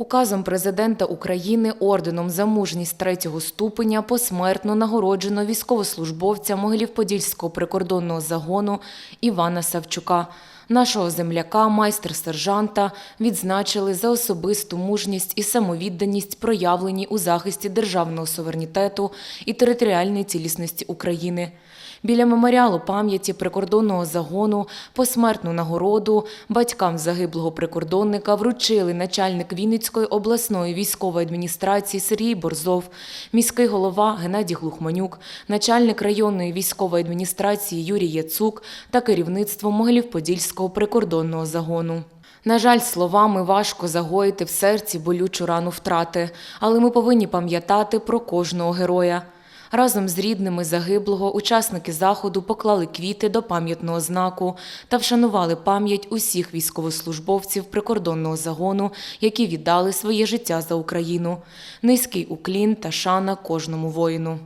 Указом президента України орденом за мужність третього ступеня посмертно нагороджено військовослужбовця Могилів-Подільського прикордонного загону Івана Савчука. Нашого земляка, майстер-сержанта, відзначили за особисту мужність і самовідданість, проявлені у захисті державного суверенітету і територіальної цілісності України. Біля меморіалу пам'яті прикордонного загону посмертну нагороду батькам загиблого прикордонника вручили начальник Вінницької обласної військової адміністрації Сергій Борзов, міський голова Геннадій Глухманюк, начальник районної військової адміністрації Юрій Яцук та керівництво Могилів-Подільського прикордонного загону. На жаль, словами важко загоїти в серці болючу рану втрати, але ми повинні пам'ятати про кожного героя. Разом з рідними загиблого учасники заходу поклали квіти до пам'ятного знаку та вшанували пам'ять усіх військовослужбовців прикордонного загону, які віддали своє життя за Україну. Низький уклін та шана кожному воїну.